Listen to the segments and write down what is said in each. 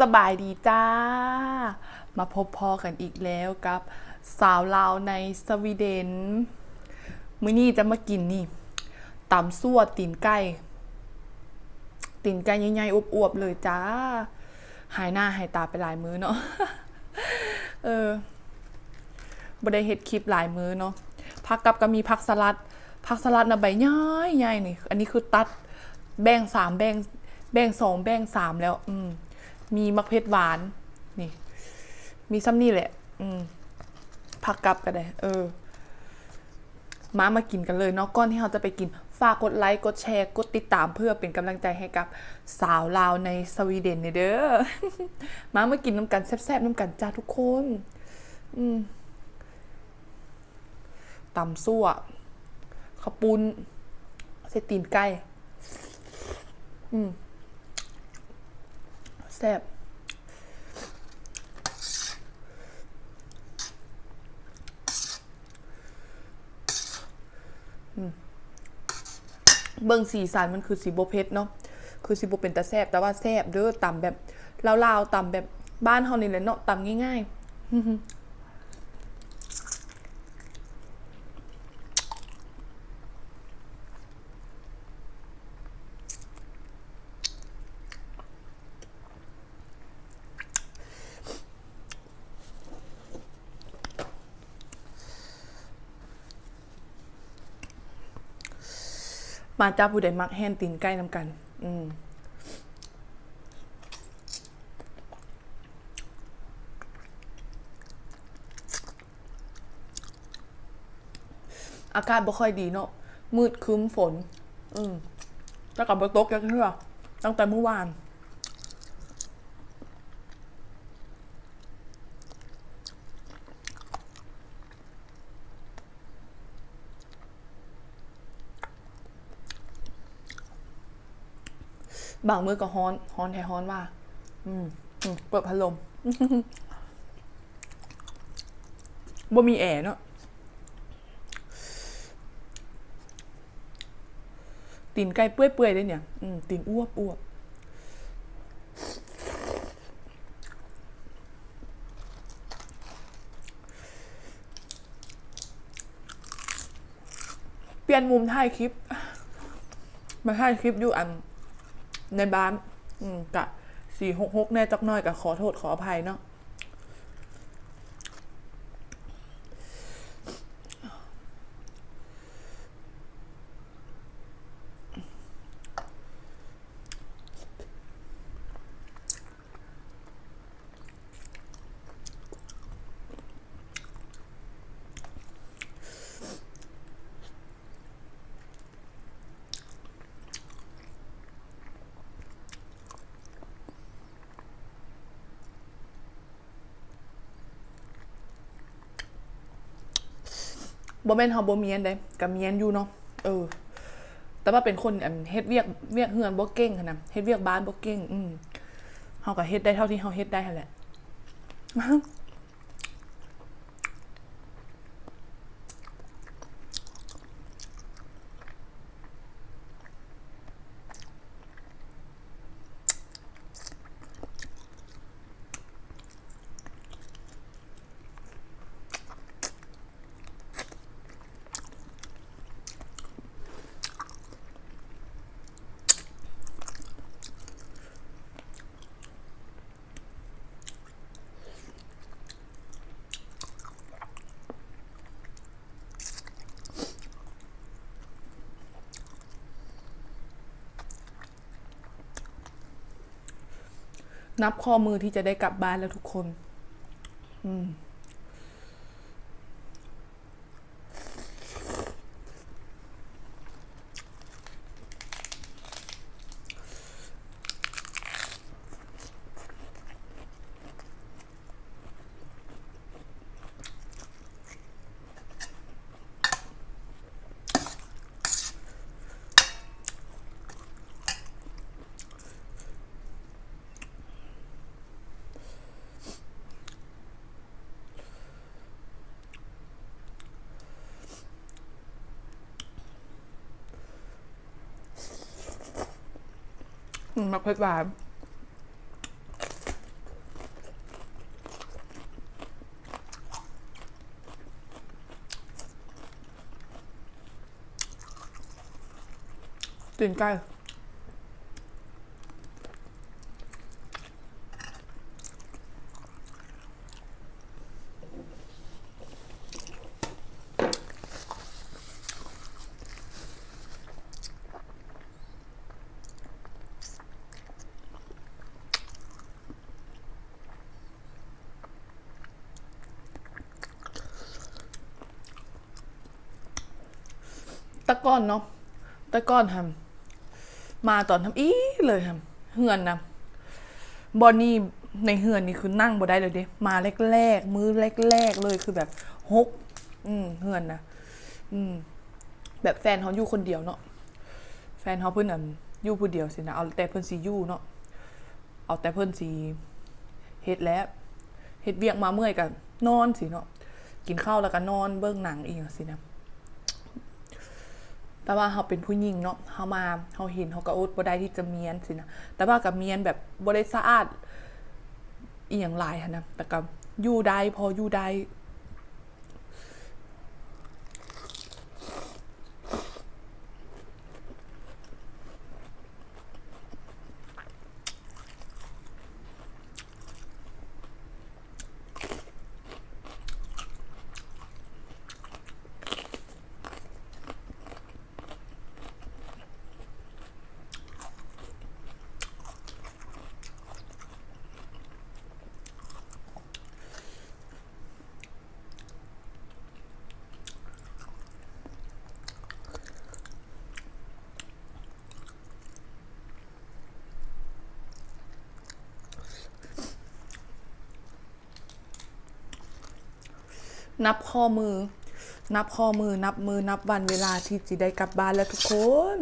สบายดีจ้า มาพบพอกันอีกแล้วกับสาวลาวในสวีเดน มื้อนี้จะมากินนี่ตำซั่วตีนไก่ตีนไก่ใหญ่ๆอวบๆเลยจ้า หายหน้าหายตาไปหลายมื้อเนาะเออบ่ได้เฮ็ดคลิปหลายมื้อเนาะผักกับก็มีผักสลัดผักสลัดนะใบใหญ่ใหญ่นี่ อันนี้คือตัดแบ่งสามแบ่งแบ่งสองแบ่งสามแล้ว อืม มีมะเขือหวาน นี่ มีซ้ำนี่แหละ อืมผักกับก็ได้เออ มามากินกันเลยเนาะก่อนที่เราจะไปกิน ฝากกดไลค์ กดแชร์ กดติดตามเพื่อเป็นกำลังใจให้กับสาวลาวในสวีเดนเนี่ยเด้อ มามากินน้ำกันแซ่บๆน้ำกันจ้าทุกคน อืมตำซั่วข้าวปุ้นเสตีนไก่อืม แซ่บเบิ่งสีสันมันคือสีโบเพชรเนาะคือสีโบเป็นตาแซบแต่ว่าแซบเด้อต่ำแบบลาวๆต่ำแบบบ้านเฮานี่แหละเนาะต่ำง่ายๆ มาจ้าผู้ใดมักแห้นตีนใกล้น้ำกัน อืมอากาศบ่ค่อยดีเนาะ มืดคึมฝน อืมแล้วกับบตกยังเท่อตั้งแต่เมื่อวาน บางมือก็ฮ้อนฮ้อนแท้ฮ้อนว่า อืมเปิดพัดลมบ่มีแอร์เนาะตีนไก่เปื่อยๆเลยเนี่ย อืมตีนอ้วบอ้วบเปลี่ยนมุมถ่ายคลิป มาถ่ายคลิปอยู่อัน ในบ้าน อืมกะสี่หกหกแน่จักหน้อยกะขอโทษขออภัยเนาะ บ่แม่นเฮาบ่เมียนได้ก็เมียนอยู่เนาะเออ แต่ว่าเป็นคนเฮ็ดเวียกเวียกเฮือนบ่เก่งขนาดเฮ็ดเวียกบ้านบ่เก่ง อืมเฮาก็เฮ็ดได้เท่าที่เฮาเฮ็ดได้แหละ นับข้อมือที่จะได้กลับบ้านแล้วทุกคน อืม มักเผ็ดหวานตีนไก่ ก้อนเนาะแตะก้อนทำมาตอนทำอีเลยทำเฮือนนะบอนนี่ในเฮือนนี่คือนั่งบ่ได้เลยเด้มาแรกๆมือแรกๆเลยคือแบบฮกอืมเฮือนนะอืม แบบแฟนเขาอยู่คนเดียวเนาะแฟนเขาเพิ่นอะอยู่ผู้เดียวสินะเอาแต่เพิ่นสิอยู่เนาะเอาแต่เพิ่นสิเฮ็ดแล้วเฮ็ดเวียกมาเมื่อยกันนอนสิเนาะกินข้าวแล้วก็นอนเบิ่งหนังอีกสินะ แต่ว่าเขาเป็นผู้หญิงเนาะเขามาเขาเห็นเขาก็อดบ่ได้ที่จะเมียนสินะแต่ว่ากับเมียนแบบบ่ได้สะอาดอีหยังหลายนะแต่ก็อยู่ได้พออยู่ได้ นับข้อมือ นับข้อมือ นับมือ นับวันเวลาที่จะได้กลับบ้านแล้วทุกคน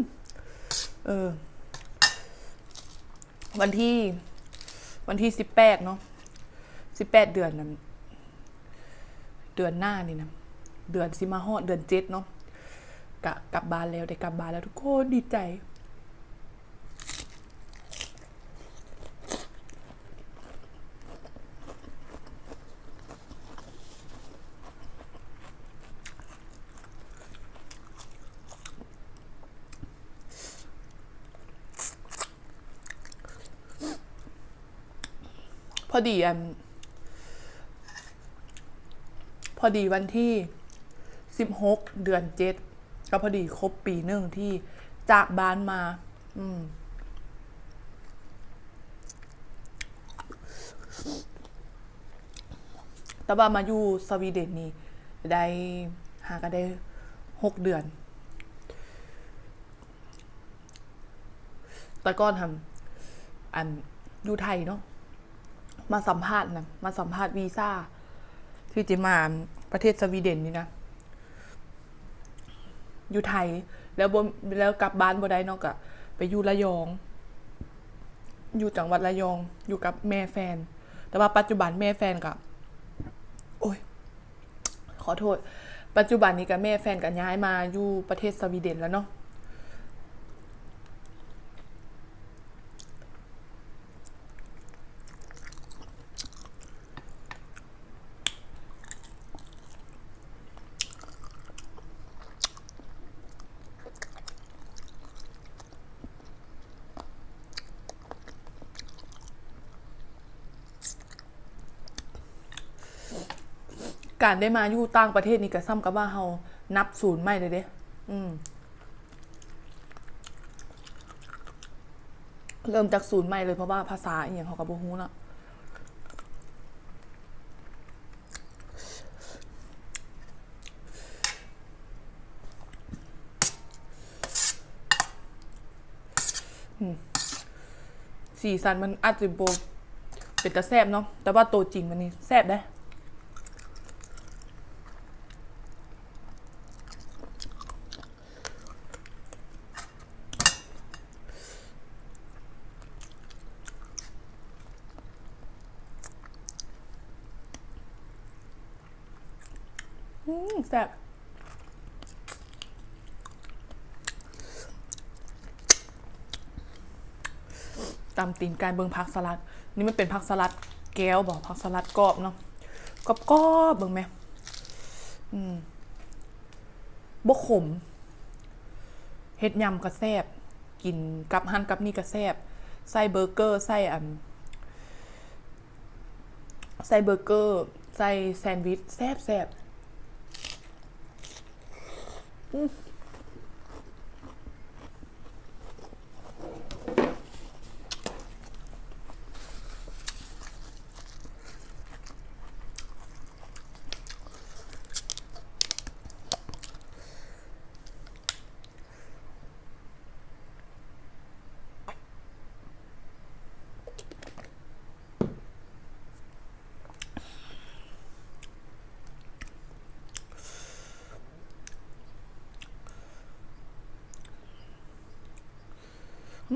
เออ วันที่ วันที่สิบแปดเนาะสิบแปดเดือนนั้นเดือนหน้านี่นะเดือนสิมาฮอดเดือนเจ็ดเนาะกะกลับบ้านแล้วได้กลับบ้านแล้วทุกคนดีใจ อดีอันพอดีวันที่สิบหกเดือนเจ็ดก็พอดีครบปีหนึ่งที่จากบ้านมา อืมแต่ว่ามาอยู่สวีเดนนี่ได้หากันได้หกเดือน แต่ก่อนทำอันอยู่ไทยเนาะ มาสัมภาษณ์นะมาสัมภาษณ์วีซ่า ที่จะมาประเทศสวีเดนนี่นะ อยู่ไทย แล้วบนแล้วกลับบ้านบ่ได้นอกอะไปอยู่ระยอง อยู่จังหวัดระยอง อยู่กับแม่แฟน แต่ว่าปัจจุบันแม่แฟนกับ โอ้ย ขอโทษ ปัจจุบันนี้กับแม่แฟนกับย้ายมาอยู่ประเทศสวีเดนแล้วเนาะ การได้มาอยู่ต่างประเทศนี่ก็ซ้ำกับว่าเฮานับศูนย์ไม่เลยเด้อืมเริ่มจากศูนย์ใหม่เลยเพราะว่าภาษาอย่างเขากับโบฮูเนาะสีสันมันอาจจะโบเป็นตะแซบเนาะแต่ว่าตัวจริงมันนี่แซบได้ อืมแซ่บ ตำตีนไก่เบิงผักสลัด นี่มันเป็นผักสลัดแก้วบอกผักสลัดกรอบเนาะกรอบกรอบเบิงไหมอืมบกขมเฮ็ดยำกระแซบกินกับหั่นกับนี่ก็แซบใส่เบอร์เกอร์ใส่อันใส่เบอร์เกอร์ใส่แซนด์วิชแซบแซ่บม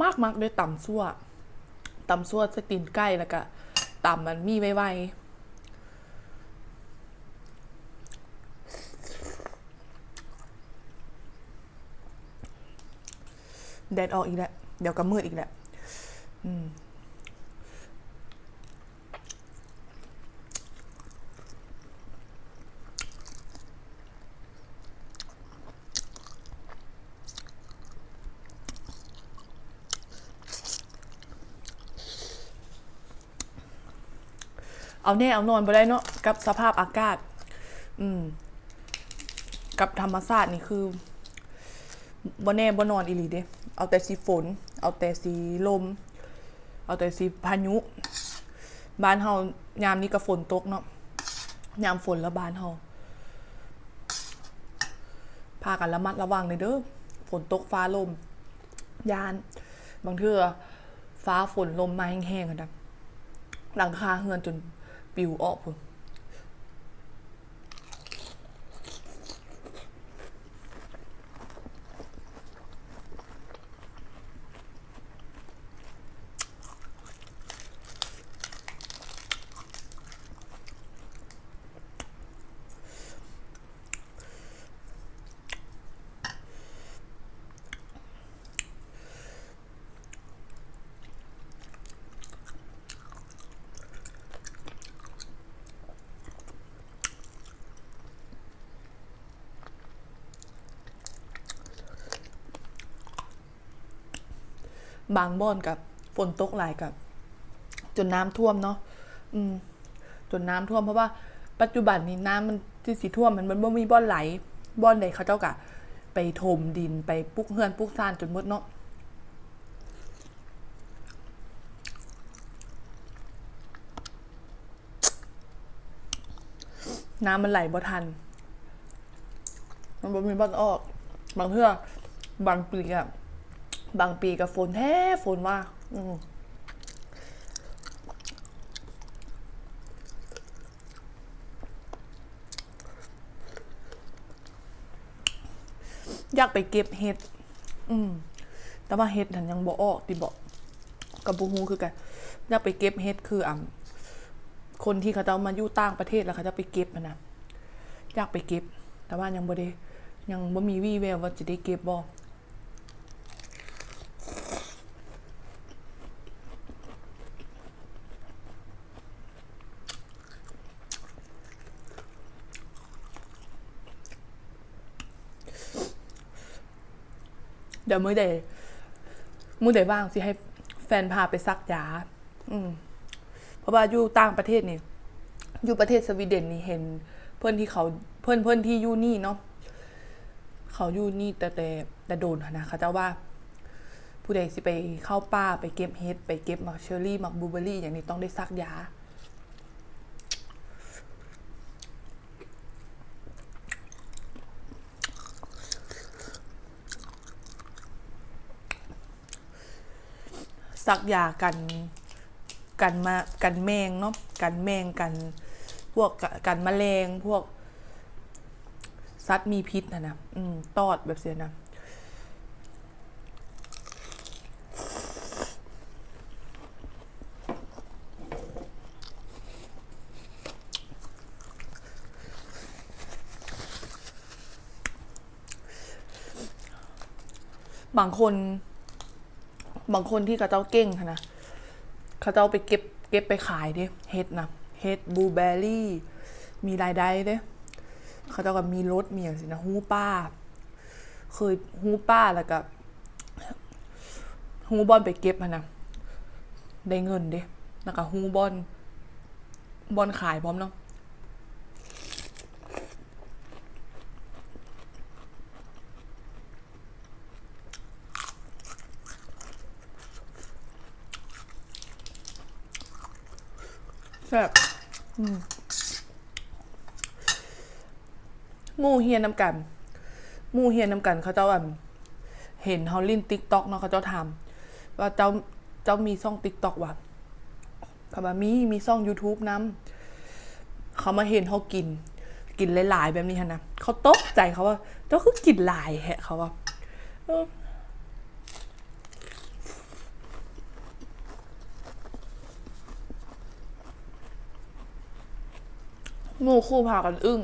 ากมากด้วยต่ำซั่วต่ำซั่วสตีนไก่แล้วก็ต่ำมันมีไวไวแดดออกอีกแล้ว เดี๋ยวก็มืดอีกแล้วอืม เอาแน่เอานอนไปได้เนาะกับสภาพอากาศ อืม กับธรรมชาตินี่คือบ่แน่บ่นอนอีหลีเด้เอาแต่สีฝน เอาแต่สีลม เอาแต่สีพายุ บ้านเฮายามนี้ก็ฝนตกเนาะยามฝนแล้วบ้านเฮาพากันระมัดระวังเลยเด้อฝนตกฟ้าลม ยาน บางเทื่อฟ้าฝนลมมาแห้งๆกันนะหลังคาเฮือนจน ปิวอ บางบ่อนกับฝนตกหลายกับ จนน้ำท่วมเนาะอืม จนน้ำท่วมเพราะว่าปัจจุบันนี้น้ำมันที่สีท่วมมันมันบ่มีบ่อนไหลบ่อนใดเขาเจ้ากะ ไปถมดินไปปุกเฮือนปุกซ่านจนหมดเนาะน้ำมันไหลบ่ทัน มันบ่มีบ่อนออก บางเทื่อบางปีอะ บางปีกับฝนแท้ฝนว่า อืมอยากไปเก็บเห็ด อืม แต่ว่าเห็ดนั้นยังบ่ออกติบอกกับบูฮูคือกัน อยากไปเก็บเห็ดคืออ่ำคนที่เขาจะเอามาอยู่ต่างประเทศแล้วเขาจะไปเก็บมันนะอยากไปเก็บ แต่ว่ายังบ่ได้ยังบ่มีวี่แววว่าจะได้เก็บบ่ ดี๋ยวมือใดมือใดว่างสิให้แฟนพาไปซักยาอืมเพราะว่าอยู่ต่างประเทศนี่อยู่ประเทศสวีเดนนี่เห็น เพื่อนที่เขาเพื่อนเพื่อนที่อยู่นี่เนาะเขาอยู่นี่แต่แต่แต่โดนนะเขาเจ้าว่า ผู้ใดสิไปเข้าป่าไปเก็บเห็ดไปเก็บมักเชอรี่มักบลูเบอรี่ อย่างนี้ต้องได้ซักยา ซักยากันกันมากันแมงเนาะกันแมงกันพวกกันแมลงพวกสัตว์มีพิษนะนะอืมตอดแบบเสียนะบางคน บางคนที่เขาเจ้าเก่งค่ะนะเขาเจ้าไปเก็บเก็บไปขายด้เฮ็ดนะเฮ็ดบลูเบอร์รี่ มีรายได้เด้เขาเจ้าก็มีรถมีอย่างสินะฮู้ป้า เคยฮู้ป้าแล้วก็ฮูบอลไปเก็บนะได้เงินเด้แล้วก็ฮูบอลบอลขายพร้อมเนาะ แซ่บหมู่เฮียนนำกันหมู่เฮียนนำกันเขาเจ้าอันเห็นเฮาลินติ๊กต็อกเนาะเขาเจ้าถามว่าเจ้าเจ้ามีซ่องติ๊กต็อกว่ะเขามามีมีซ่อง YouTube นํเขามาเห็นเขากิน กินหลายๆแบบนี้ฮะนะเขาตกใจเขาว่า เจ้าคือกินหลายแฮะเขาว่า มูคู่พากันอึ้ง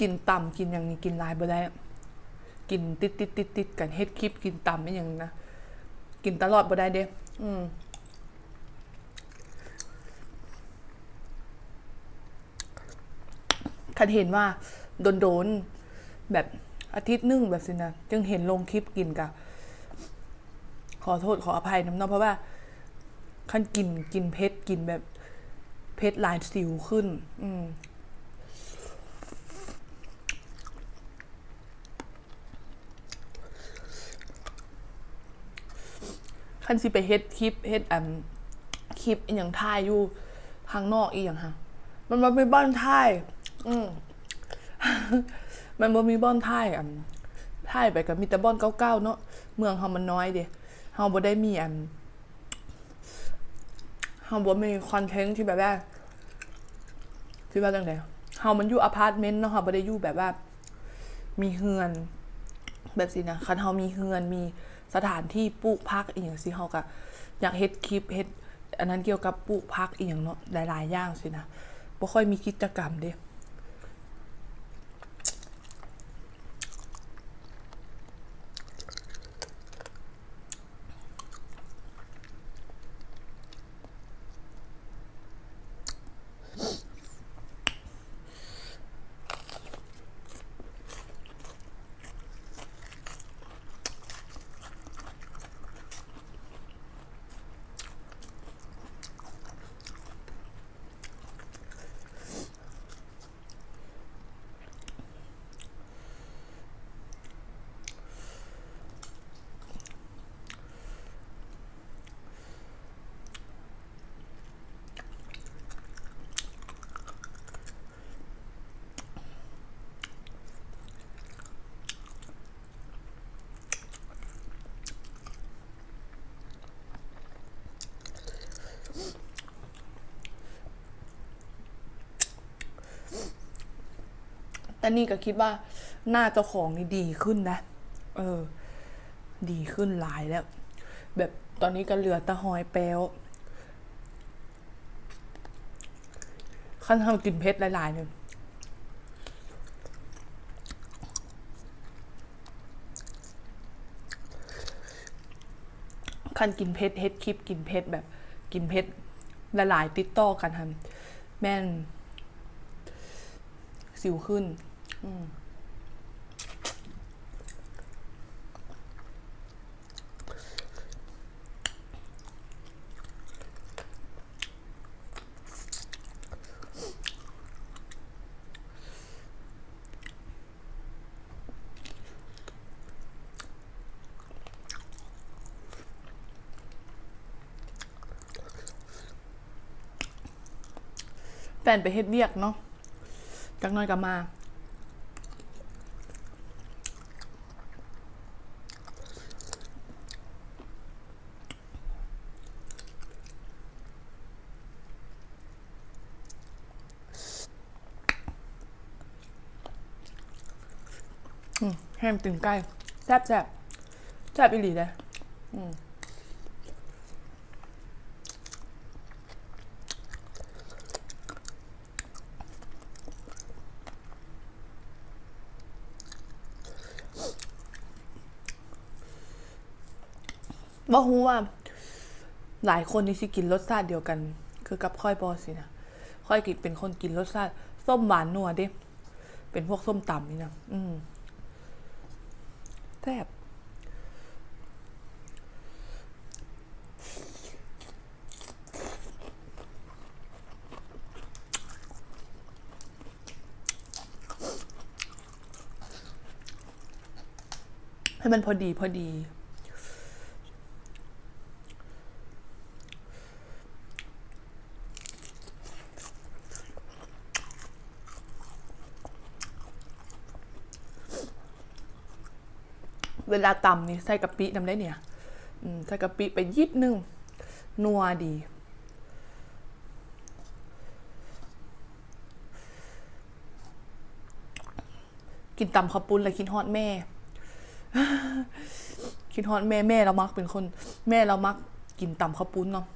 กินต่ำกินอย่างนี้กินลายบ่ได้กินติดติดติดติดกันเฮ็ดคลิปกินต่ำไม่อย่างนะกินตลอดบ่ได้เด้อืมคันเห็นว่าโดนโดนแบบอาทิตย์นึงแบบสินะจึงเห็นลงคลิปกินกะขอโทษขออภัยน้ำเนาเพราะว่าคันกินกินเผ็ดกินแบบเผ็ดหลายสิวขึ้น อืม คันสิไปเฮ็ดคลิปเฮ็ดอันคลิปอหย่างถ่ายอยู่ข้างนอกอีหยังฮะมันบ่มีบ้านถ่ายอืมมันบ่มีบ้านถ่ายอันถ่ายไปก็มีแต่บ้านเก่าๆเนาะเมืองเฮามันน้อยเด้เฮาบ่ได้มีอันเฮาบ่มีคอนเทนต์ที่แบบว่าที่ว่าจังไดเฮามันอยู่อพาร์ตเมนต์เนาะเฮาบ่ได้อยู่แบบว่า มีเฮือน แบบสินะคันเฮามีเฮือนมี สถานที่ปลูกพักอีหยังสิเฮาก็อยากเฮ็ดคลิปเฮ็ดอันนั้นเกี่ยวกับปลูกพักอีหยังเนาะหลายๆอย่างสินะบ่ค่อยมีกิจกรรมเด้ แต่นี่ก็คิดว่าหน้าเจ้าของนี่ดีขึ้นนะ เออ ดีขึ้นหลายแล้ว แบบตอนนี้ก็เหลือตะหอยแปลวขั้นทำกินเพชรหลายๆเนี่ยขั้นกินเพชรเฮ็ดคลิปกินเพชรแบบกินเพชรหลายๆติดต่อกันทำแม่น สิวขึ้น แฟนไปเฮ็ดเวียกเนาะจักหน้อยก็มา แฮมตึงใกล้แซ่บแซ่บแซ่บอีหลีเลยอืมบ่ว่า หลายคนที่ชิกินรสชาติเดียวกัน คือกับค่อยบอสินะค่อยกินเป็นคนกินรสชาติ ส้มหวานนัวดิเป็นพวกส้มตำนี่นะอืม ซ่บให้มันพอดีพอดี เวลาตำนี่ใส่กะปิทำได้เนี่ยใส่กะปิไปยิบหนึงนัวดี กินตำข้าวปุ้นแล้วคิดฮอดแม่ คิดฮอดแม่แม่เรามักเป็นคน แม่เรามักกินตำข้าวปุ้นเนาะ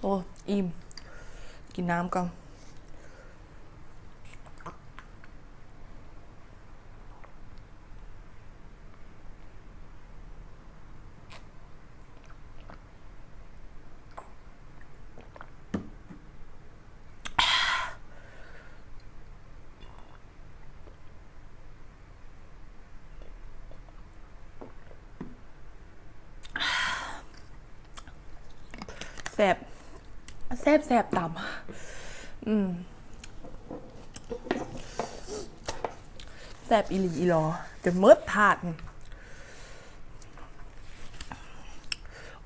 โอ้อิ่ม กินน้ำก่อนแสบแสบแสบต่ำ อืมแสบอีหลีอีหลอจนเมิดถาด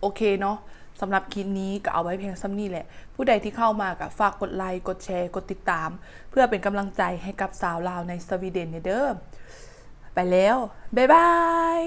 โอเคเนาะสำหรับคลิปนี้ก็เอาไว้เพียงซ้ำนี่แหละ ผู้ใดที่เข้ามาก็ฝากกดไลค์ กดแชร์ กดติดตาม เพื่อเป็นกำลังใจให้กับสาวลาวในสวีเดนเนเด้อไปแล้ว บ๊ายบาย